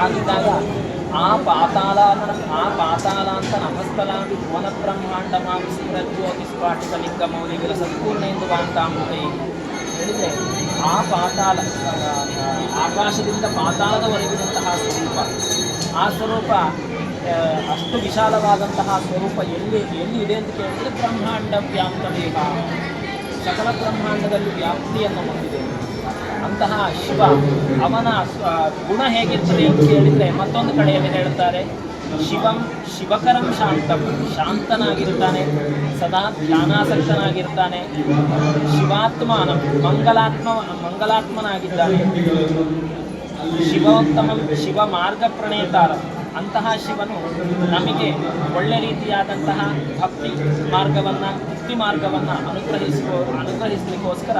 ಹಾಗಿದ್ದಾಗ ಆ ಪಾತಾಳ ಆ ಪಾತಾಳ ಅಂತ ಭುವನ ಬ್ರಹ್ಮಾಂಡಮಾಗಿ ಸ್ಫುರಜ್ಯೋತಿ ಸ್ಫಾಟಿತ ಲಿಂಗ ಮೌಲಿಗಳ ಸಂಪೂರ್ಣ ಎಂದು ವಾಂತಾಮೃತ ಹೇಳಿದರೆ, ಆ ಪಾತಾಳ ಆಕಾಶದಿಂದ ಪಾತಾಳದವರೆಗಿನಂತಹ ಸ್ವರೂಪ. ಆ ಸ್ವರೂಪ ಅಷ್ಟು ವಿಶಾಲವಾದಂತಹ ಸ್ವರೂಪ ಎಲ್ಲಿ ಎಲ್ಲಿ ಇದೆ ಅಂತ ಕೇಳಿದ್ರೆ ಬ್ರಹ್ಮಾಂಡ ವ್ಯಾಪ್ತ ಸಕಲ ಬ್ರಹ್ಮಾಂಡದಲ್ಲಿ ವ್ಯಾಪ್ತಿಯನ್ನು ಹೊಂದಿದೆ. ಅಂತಹ ಶಿವ ಅವನ ಗುಣ ಹೇಗಿರ್ತದೆ ಅಂತ ಕೇಳಿದರೆ ಮತ್ತೊಂದು ಕಡೆಯಲ್ಲಿ ಹೇಳ್ತಾರೆ ಶಿವಂ ಶಿವಕರಂ ಶಾಂತಂ. ಶಾಂತನಾಗಿರ್ತಾನೆ. ಸದಾ ಧ್ಯಾನಾಸಕ್ತನಾಗಿರ್ತಾನೆ ಶಿವಾತ್ಮನ. ಮಂಗಲಾತ್ಮ, ಮಂಗಲಾತ್ಮನಾಗಿದ್ದಾನೆ. ಶಿವೋತ್ತಮ ಶಿವ ಮಾರ್ಗ ಪ್ರಣೇತಾರ ಅಂತಹ ಶಿವನು ನಮಗೆ ಒಳ್ಳೆ ರೀತಿಯಾದಂತಹ ಭಕ್ತಿ ಮಾರ್ಗವನ್ನು ಮುಕ್ತಿ ಮಾರ್ಗವನ್ನು ಅನುಗ್ರಹಿಸುವ ಅನುಗ್ರಹಿಸಲಿಕ್ಕೋಸ್ಕರ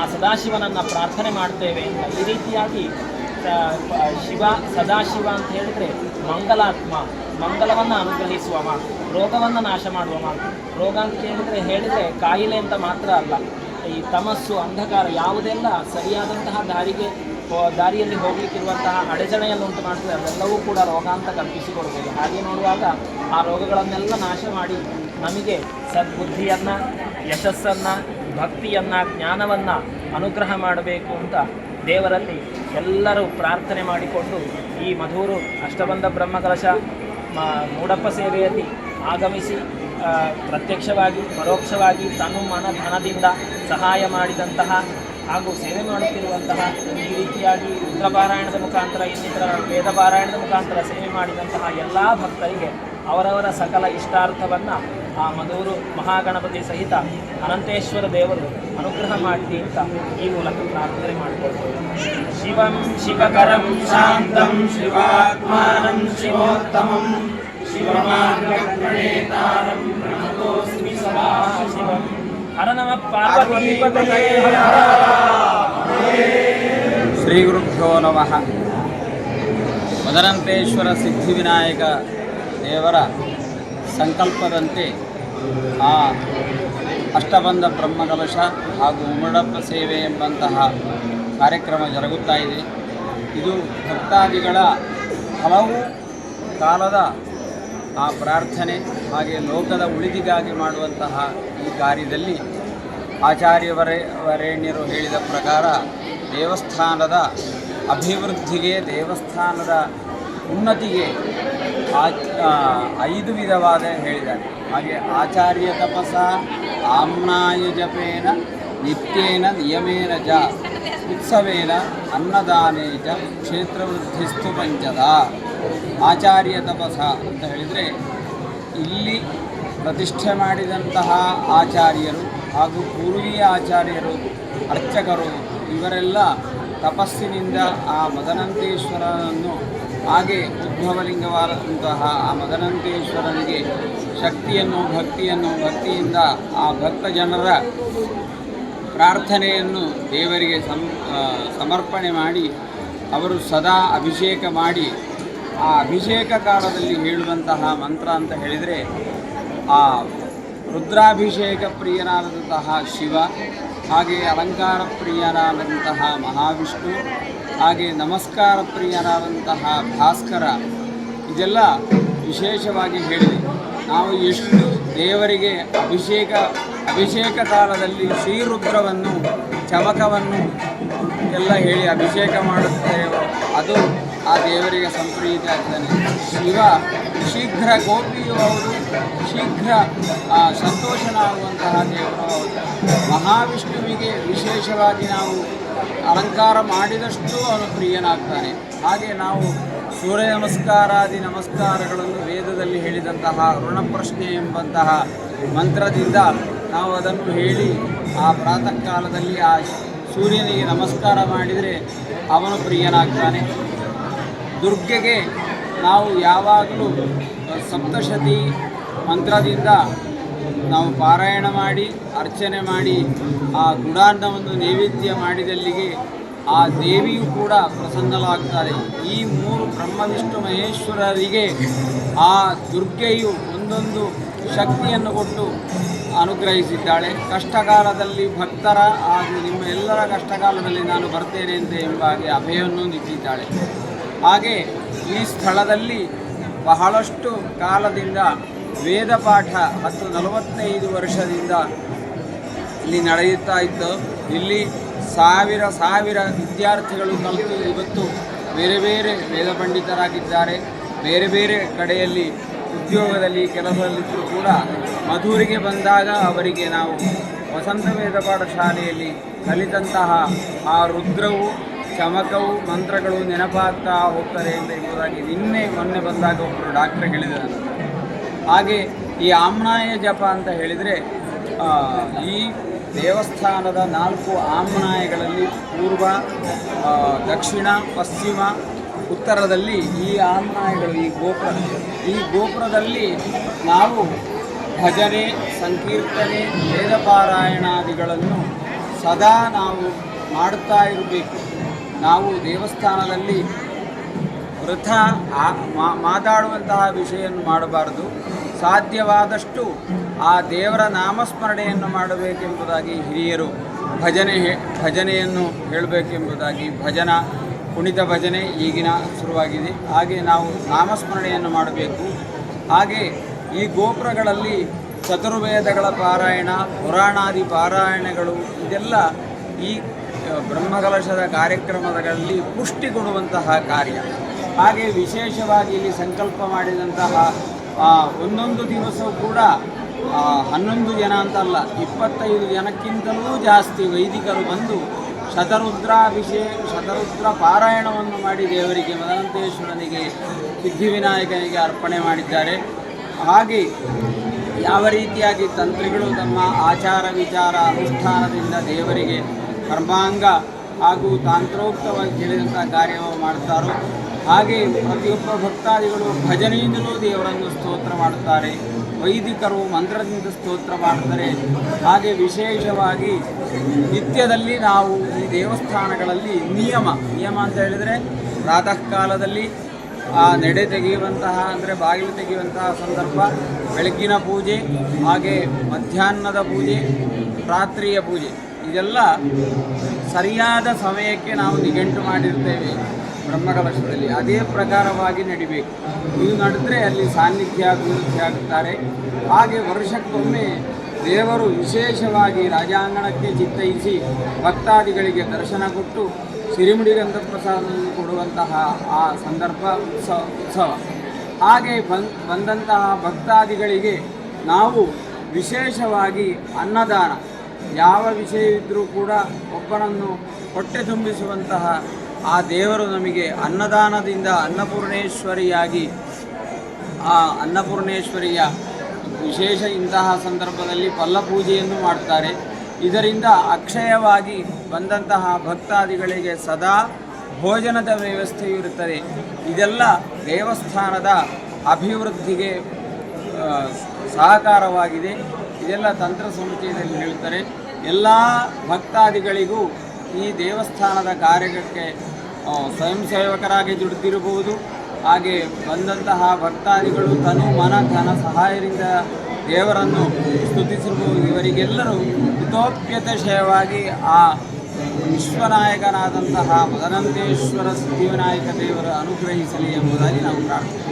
ಆ ಸದಾಶಿವನನ್ನು ಪ್ರಾರ್ಥನೆ ಮಾಡ್ತೇವೆ ಅಂತ ಈ ರೀತಿಯಾಗಿ ಶಿವ ಸದಾಶಿವ ಅಂತ ಹೇಳಿದರೆ ಮಂಗಲಾತ್ಮ. ಮಂಗಲವನ್ನು ಅನುಗ್ರಹಿಸುವವ, ರೋಗವನ್ನು ನಾಶ ಮಾಡುವವ. ರೋಗ ಅಂತ ಕೇಳಿದರೆ ಹೇಳಿದರೆ ಕಾಯಿಲೆ ಅಂತ ಮಾತ್ರ ಅಲ್ಲ. ಈ ತಮಸ್ಸು, ಅಂಧಕಾರ ಯಾವುದೆಲ್ಲ ಸರಿಯಾದಂತಹ ದಾರಿಗೆ ದಾರಿಯಲ್ಲಿ ಹೋಗಲಿಕ್ಕಿರುವಂತಹ ಅಡೆಚಣೆಯನ್ನು ಉಂಟು ಮಾಡ್ತದೆ, ಅದೆಲ್ಲವೂ ಕೂಡ ರೋಗ ಅಂತ ಕಲ್ಪಿಸಿಕೊಡ್ಬೋದು ಹಾಗೆ ನೋಡುವಾಗ ಆ ರೋಗಗಳನ್ನೆಲ್ಲ ನಾಶ ಮಾಡಿ ನಮಗೆ ಸದ್ಬುದ್ಧಿಯನ್ನು, ಯಶಸ್ಸನ್ನು, ಭಕ್ತಿಯನ್ನು, ಜ್ಞಾನವನ್ನು ಅನುಗ್ರಹ ಮಾಡಬೇಕು ಅಂತ ದೇವರಲ್ಲಿ ಎಲ್ಲರೂ ಪ್ರಾರ್ಥನೆ ಮಾಡಿಕೊಂಡು ಈ ಮಧೂರು ಅಷ್ಟಬಂಧ ಬ್ರಹ್ಮಕಲಶ ಮೂಡಪ್ಪ ಸೇವೆಯಲ್ಲಿ ಆಗಮಿಸಿ ಪ್ರತ್ಯಕ್ಷವಾಗಿ, ಪರೋಕ್ಷವಾಗಿ ತನು ಮನ ಧನದಿಂದ ಸಹಾಯ ಮಾಡಿದಂತಹ ಹಾಗೂ ಸೇವೆ ಮಾಡುತ್ತಿರುವಂತಹ ಈ ರೀತಿಯಾಗಿ ರುದ್ರಪಾರಾಯಣದ ಮುಖಾಂತರ ಇನ್ನಿತರ ವೇದ ಪಾರಾಯಣದ ಮುಖಾಂತರ ಸೇವೆ ಮಾಡಿದಂತಹ ಎಲ್ಲ ಭಕ್ತರಿಗೆ ಅವರವರ ಸಕಲ ಇಷ್ಟಾರ್ಥವನ್ನು ಆ ಮಧೂರು ಮಹಾಗಣಪತಿ ಸಹಿತ ಅನಂತೇಶ್ವರ ದೇವರು ಅನುಗ್ರಹ ಮಾಡಲಿ ಅಂತ ಈ ಮೂಲಕ ಪ್ರಾರ್ಥನೆ ಮಾಡಿಕೊಳ್ತೇವೆ. ಶಿವಂ ಶಿವಕರಂ ಶಾಂತಂ ಶಿವಾತ್ಮಾನಂ ಶಿವೋತ್ತಮಂ ಶಿವಮಾರ್ಗಪ್ರಣೇತಾರಂ ಪ್ರಣತೋಸ್ಮಿ ಶಿವಂ ಹರ. ನಮಃ ಶ್ರೀ ಗುರುಭ್ಯೋ ನಮಃ. ಮದರಂತೇಶ್ವರ ಸಿದ್ಧಿವಿನಾಯಕ ದೇವರ ಸಂಕಲ್ಪದಂತೆ ಆ ಅಷ್ಟಬಂಧ ಬ್ರಹ್ಮಕಲಶ ಹಾಗೂ ಉಮಡಪ್ಪ ಸೇವೆ ಎಂಬಂತಹ ಕಾರ್ಯಕ್ರಮ ಜರುಗುತ್ತಾ ಇದೆ. ಇದು ಭಕ್ತಾದಿಗಳ ಹಲವು ಕಾಲದ ಆ ಪ್ರಾರ್ಥನೆ ಹಾಗೆ ಲೋಕದ ಉಳಿದಿಗಾಗಿ ಮಾಡುವಂತಹ ಈ ಕಾರ್ಯದಲ್ಲಿ ಆಚಾರ್ಯವರೇ ವರೇಣ್ಯರು ಹೇಳಿದ ಪ್ರಕಾರ ದೇವಸ್ಥಾನದ ಅಭಿವೃದ್ಧಿಗೆ ದೇವಸ್ಥಾನದ ಉನ್ನತಿಗೆ ಐದು ವಿಧವಾದ ಹೇಳಿದ್ದಾರೆ. ಹಾಗೆ ಆಚಾರ್ಯ ತಪಸ, ಆಮ್ನಾಯ ಜಪೇನ, ನಿತ್ಯೇನ ನಿಯಮೇನ ಜ, ಉತ್ಸವೇನ ಅನ್ನದಾನೇ ಜ, ಕ್ಷೇತ್ರವೃದ್ಧಿಸ್ತು ಪಂಚದ. ಆಚಾರ್ಯ ತಪಸ ಅಂತ ಹೇಳಿದರೆ ಇಲ್ಲಿ ಪ್ರತಿಷ್ಠೆ ಮಾಡಿದಂತಹ ಆಚಾರ್ಯರು ಹಾಗೂ ಪೂರ್ವೀಯ ಆಚಾರ್ಯರು, ಅರ್ಚಕರು, ಇವರೆಲ್ಲ ತಪಸ್ಸಿನಿಂದ ಆ ಮದನಂತೇಶ್ವರನನ್ನು ಹಾಗೆ ಉದ್ಭವಲಿಂಗವಾದಂತಹ ಆ ಮದನಂತೇಶ್ವರನಿಗೆ ಶಕ್ತಿಯನ್ನು, ಭಕ್ತಿಯನ್ನು, ಭಕ್ತಿಯಿಂದ ಆ ಭಕ್ತ ಜನರ ಪ್ರಾರ್ಥನೆಯನ್ನು ದೇವರಿಗೆ ಸಮರ್ಪಣೆ ಮಾಡಿ, ಅವರು ಸದಾ ಅಭಿಷೇಕ ಮಾಡಿ, ಆ ಅಭಿಷೇಕ ಕಾಲದಲ್ಲಿ ಹೇಳುವಂತಹ ಮಂತ್ರ ಅಂತ ಹೇಳಿದರೆ, ಆ ರುದ್ರಾಭಿಷೇಕ ಪ್ರಿಯನಾದಂತಹ ಶಿವ ಹಾಗೆ ಅಲಂಕಾರ ಪ್ರಿಯನಾದಂತಹ ಮಹಾವಿಷ್ಣು ಹಾಗೆ ನಮಸ್ಕಾರ ಪ್ರಿಯರಾದಂತಹ ಭಾಸ್ಕರ, ಇದೆಲ್ಲ ವಿಶೇಷವಾಗಿ ಹೇಳಿದೆ. ನಾವು ಎಷ್ಟು ದೇವರಿಗೆ ಅಭಿಷೇಕ ಅಭಿಷೇಕ ಕಾಲದಲ್ಲಿ ಶ್ರೀರುದ್ರವನ್ನು, ಚಮಕವನ್ನು ಎಲ್ಲ ಹೇಳಿ ಅಭಿಷೇಕ ಮಾಡುತ್ತೇವೋ, ಅದು ಆ ದೇವರಿಗೆ ಸಂಪ್ರೀತಿ ಆಗ್ತಾನೆ. ಶಿವ ಶೀಘ್ರ ಗೋಪಿಯು ಹೌದು, ಶೀಘ್ರ ಸಂತೋಷನಾಗುವಂತಹ ದೇವರು ಹೌದು. ಮಹಾವಿಷ್ಣುವಿಗೆ ವಿಶೇಷವಾಗಿ ನಾವು ಅಲಂಕಾರ ಮಾಡಿದಷ್ಟು ಅವನು ಪ್ರಿಯನಾಗ್ತಾನೆ. ಹಾಗೆ ನಾವು ಸೂರ್ಯ ನಮಸ್ಕಾರಾದಿ ನಮಸ್ಕಾರಗಳನ್ನು ವೇದದಲ್ಲಿ ಹೇಳಿದಂತಹ ಋಣಪ್ರಶ್ನೆ ಎಂಬಂತಹ ಮಂತ್ರದಿಂದ ನಾವು ಅದನ್ನು ಹೇಳಿ ಆ ಪ್ರಾತಃ ಕಾಲದಲ್ಲಿ ಆ ಸೂರ್ಯನಿಗೆ ನಮಸ್ಕಾರ ಮಾಡಿದರೆ ಅವನು ಪ್ರಿಯನಾಗ್ತಾನೆ. ದುರ್ಗೆಗೆ ನಾವು ಯಾವಾಗಲೂ ಸಪ್ತಶತಿ ಮಂತ್ರದಿಂದ ನಾವು ಪಾರಾಯಣ ಮಾಡಿ, ಅರ್ಚನೆ ಮಾಡಿ, ಆ ಗುಡಾನ್ನವನ್ನು ನೈವೇದ್ಯ ಮಾಡಿದಲ್ಲಿಗೆ ಆ ದೇವಿಯು ಕೂಡ ಪ್ರಸನ್ನಲಾಗ್ತಾರೆ ಈ ಮೂರು ಬ್ರಹ್ಮ ವಿಷ್ಣು ಮಹೇಶ್ವರರಿಗೆ ಆ ದುರ್ಗೆಯು ಒಂದೊಂದು ಶಕ್ತಿಯನ್ನು ಕೊಟ್ಟು ಅನುಗ್ರಹಿಸಿದ್ದಾಳೆ. ಕಷ್ಟಕಾಲದಲ್ಲಿ ಭಕ್ತರ ಹಾಗೂ ನಿಮ್ಮ ಎಲ್ಲರ ಕಷ್ಟಕಾಲದಲ್ಲಿ ನಾನು ಬರ್ತೇನೆ ಅಂತ ಎಂಬ ಹಾಗೆ ಅಭಯವನ್ನು ನೀಡಿದ್ದಾಳೆ. ಹಾಗೆ ಈ ಸ್ಥಳದಲ್ಲಿ ಬಹಳಷ್ಟು ಕಾಲದಿಂದ ವೇದ ಪಾಠ ಹತ್ತು ನಲವತ್ತೈದು ವರ್ಷದಿಂದ ಇಲ್ಲಿ ನಡೆಯುತ್ತಾ ಇತ್ತು. ಇಲ್ಲಿ ಸಾವಿರ ಸಾವಿರ ವಿದ್ಯಾರ್ಥಿಗಳು ಕಲಿತು ಇವತ್ತು ಬೇರೆ ಬೇರೆ ವೇದ ಪಂಡಿತರಾಗಿದ್ದಾರೆ. ಬೇರೆ ಬೇರೆ ಕಡೆಯಲ್ಲಿ ಉದ್ಯೋಗದಲ್ಲಿ ಕೆಲಸದಲ್ಲಿದ್ದರೂ ಕೂಡ ಮಧುರಿಗೆ ಬಂದಾಗ ಅವರಿಗೆ ನಾವು ವಸಂತ ವೇದ ಪಾಠಶಾಲೆಯಲ್ಲಿ ಕಲಿತಂತಹ ಆ ರುದ್ರವು, ಚಮಕವು, ಮಂತ್ರಗಳು ನೆನಪಾಗ್ತಾ ಹೋಗ್ತಾರೆ ಅಂತ ಎಂಬುದಾಗಿ ನಿನ್ನೆ ಮೊನ್ನೆ ಬಂದಾಗ ಒಬ್ಬರು ಡಾಕ್ಟರ್ ಹೇಳಿದರು. ಹಾಗೆ ಈ ಆಮ್ನಾಯ ಜಪ ಅಂತ ಹೇಳಿದರೆ ಈ ದೇವಸ್ಥಾನದ ನಾಲ್ಕು ಆಮ್ನಾಯಗಳಲ್ಲಿ ಪೂರ್ವ ದಕ್ಷಿಣ, ಪಶ್ಚಿಮ, ಉತ್ತರದಲ್ಲಿ ಈ ಆಮ್ನಾಯಗಳು ಈ ಗೋಪುರ. ಈ ಗೋಪುರದಲ್ಲಿ ನಾವು ಭಜನೆ, ಸಂಕೀರ್ತನೆ, ವೇದಪಾರಾಯಣಾದಿಗಳನ್ನು ಸದಾ ನಾವು ಮಾಡುತ್ತಾ ಇರಬೇಕು. ನಾವು ದೇವಸ್ಥಾನದಲ್ಲಿ ವೃಥ ಮಾತಾಡುವಂತಹ ವಿಷಯವನ್ನು ಮಾಡಬಾರದು. ಸಾಧ್ಯವಾದಷ್ಟು ಆ ದೇವರ ನಾಮಸ್ಮರಣೆಯನ್ನು ಮಾಡಬೇಕೆಂಬುದಾಗಿ ಹಿರಿಯರು ಭಜನೆ ಭಜನೆಯನ್ನು ಹೇಳಬೇಕೆಂಬುದಾಗಿ ಭಜನ ಕುಣಿತ ಭಜನೆ ಈಗಿನ ಶುರುವಾಗಿದೆ. ಹಾಗೆ ನಾವು ನಾಮಸ್ಮರಣೆಯನ್ನು ಮಾಡಬೇಕು. ಹಾಗೆ ಈ ಗೋಪುರಗಳಲ್ಲಿ ಚತುರ್ವೇದಗಳ ಪಾರಾಯಣ, ಪುರಾಣಾದಿ ಪಾರಾಯಣಗಳು ಇದೆಲ್ಲ ಈ ಬ್ರಹ್ಮಕಲಶದ ಕಾರ್ಯಕ್ರಮಗಳಲ್ಲಿ ಪುಷ್ಟಿ ಕೊಡುವಂತಹ ಕಾರ್ಯ. ಹಾಗೆ ವಿಶೇಷವಾಗಿ ಇಲ್ಲಿ ಸಂಕಲ್ಪ ಮಾಡಿದಂತಹ ಒಂದೊಂದು ದಿವಸವೂ ಕೂಡ ಹನ್ನೊಂದು ಜನ ಅಂತಲ್ಲ, ಇಪ್ಪತ್ತೈದು ಜನಕ್ಕಿಂತಲೂ ಜಾಸ್ತಿ ವೈದಿಕರು ಬಂದು ಶತರುದ್ರಾಭಿಷೇಕ ಶತರುದ್ರ ಪಾರಾಯಣವನ್ನು ಮಾಡಿ ದೇವರಿಗೆ, ಮದನಂತೇಶ್ವರನಿಗೆ, ಸಿದ್ಧಿವಿನಾಯಕನಿಗೆ ಅರ್ಪಣೆ ಮಾಡಿದ್ದಾರೆ. ಹಾಗೆ ಯಾವ ರೀತಿಯಾಗಿ ತಂತ್ರಿಗಳು ತಮ್ಮ ಆಚಾರ ವಿಚಾರ ಅನುಷ್ಠಾನದಿಂದ ದೇವರಿಗೆ ಕರ್ಮಾಂಗ ಹಾಗೂ ತಾಂತ್ರೋಕ್ತವಾಗಿ ತಿಳಿದಂಥ ಕಾರ್ಯವನ್ನು ಮಾಡ್ತಾರೋ ಹಾಗೆ ಪ್ರತಿಯೊಬ್ಬ ಭಕ್ತಾದಿಗಳು ಭಜನೆಯಿಂದಲೂ ದೇವರನ್ನು ಸ್ತೋತ್ರ ಮಾಡುತ್ತಾರೆ. ವೈದಿಕರು ಮಂತ್ರದಿಂದ ಸ್ತೋತ್ರ ಮಾಡ್ತಾರೆ ಹಾಗೆ ವಿಶೇಷವಾಗಿ ನಿತ್ಯದಲ್ಲಿ ನಾವು ಈ ದೇವಸ್ಥಾನಗಳಲ್ಲಿ ನಿಯಮ ನಿಯಮ ಅಂತ ಹೇಳಿದರೆ ಪ್ರಾತಃ ಕಾಲದಲ್ಲಿ ಆ ನೆಡೆ ತೆಗೆಯುವಂತಹ ಅಂದರೆ ಬಾಗಿಲು ತೆಗೆಯುವಂತಹ ಸಂದರ್ಭ, ಬೆಳಗ್ಗಿನ ಪೂಜೆ, ಹಾಗೆ ಮಧ್ಯಾಹ್ನದ ಪೂಜೆ, ರಾತ್ರಿಯ ಪೂಜೆ. ಇದೆಲ್ಲ ಸರಿಯಾದ ಸಮಯಕ್ಕೆ ನಾವು ನಿಘಂಟು ಮಾಡಿರ್ತೇವೆ. ಬ್ರಹ್ಮಕಲಶದಲ್ಲಿ ಅದೇ ಪ್ರಕಾರವಾಗಿ ನಡಿಬೇಕು. ಇದು ನಡೆದರೆ ಅಲ್ಲಿ ಸಾನ್ನಿಧ್ಯ, ಅಭಿವೃದ್ಧಿ ಆಗುತ್ತಾರೆ. ಹಾಗೆ ವರ್ಷಕ್ಕೊಮ್ಮೆ ದೇವರು ವಿಶೇಷವಾಗಿ ರಾಜಾಂಗಣಕ್ಕೆ ಚಿತ್ತೈಸಿ ಭಕ್ತಾದಿಗಳಿಗೆ ದರ್ಶನ ಕೊಟ್ಟು ಸಿರಿಮುಡಿ ಪ್ರಸಾದವನ್ನು ಕೊಡುವಂತಹ ಆ ಸಂದರ್ಭ ಉತ್ಸವ ಉತ್ಸವ. ಹಾಗೆ ಬಂದ್, ಬಂದಂತಹ ಭಕ್ತಾದಿಗಳಿಗೆ ನಾವು ವಿಶೇಷವಾಗಿ ಅನ್ನದಾನ. ಯಾವ ವಿಷಯವಿದ್ದರೂ ಕೂಡ ಒಬ್ಬನನ್ನು ಹೊಟ್ಟೆ ತುಂಬಿಸುವಂತಹ ಆ ದೇವರು ನಮಗೆ ಅನ್ನದಾನದಿಂದ ಅನ್ನಪೂರ್ಣೇಶ್ವರಿಯಾಗಿ, ಆ ಅನ್ನಪೂರ್ಣೇಶ್ವರಿಯ ವಿಶೇಷ ಇಂತಹ ಸಂದರ್ಭದಲ್ಲಿ ಪಲ್ಲಪೂಜೆಯನ್ನು ಮಾಡ್ತಾರೆ. ಇದರಿಂದ ಅಕ್ಷಯವಾಗಿ ಬಂದಂತಹ ಭಕ್ತಾದಿಗಳಿಗೆ ಸದಾ ಭೋಜನದ ವ್ಯವಸ್ಥೆಯು ಇರುತ್ತದೆ. ಇದೆಲ್ಲ ದೇವಸ್ಥಾನದ ಅಭಿವೃದ್ಧಿಗೆ ಸಹಕಾರವಾಗಿದೆ. ಇದೆಲ್ಲ ತಂತ್ರ ಸಮುಚಯದಲ್ಲಿ ಹೇಳ್ತಾರೆ. ಎಲ್ಲ ಭಕ್ತಾದಿಗಳಿಗೂ ಈ ದೇವಸ್ಥಾನದ ಕಾರ್ಯಕ್ಕೆ ಸ್ವಯಂ ಸೇವಕರಾಗಿ ದುಡಿದಿರಬಹುದು. ಹಾಗೆ ಬಂದಂತಹ ಭಕ್ತಾದಿಗಳು ತನು ಮನ, ಧನ ಸಹಾಯದಿಂದ ದೇವರನ್ನು ಸ್ತುತಿಸಿರಬಹುದು ಇವರಿಗೆಲ್ಲರೂ ಹಿತೋಪ್ಯತಶಯವಾಗಿ ಆ ವಿಶ್ವನಾಯಕನಾದಂತಹ ಮದನಂತೇಶ್ವರ ಸಿದ್ಧಿವಿನಾಯಕ ದೇವರು ಅನುಗ್ರಹಿಸಲಿ ಎಂಬುದಾಗಿ ನಾವು ಪ್ರಾರ್ಥನೆ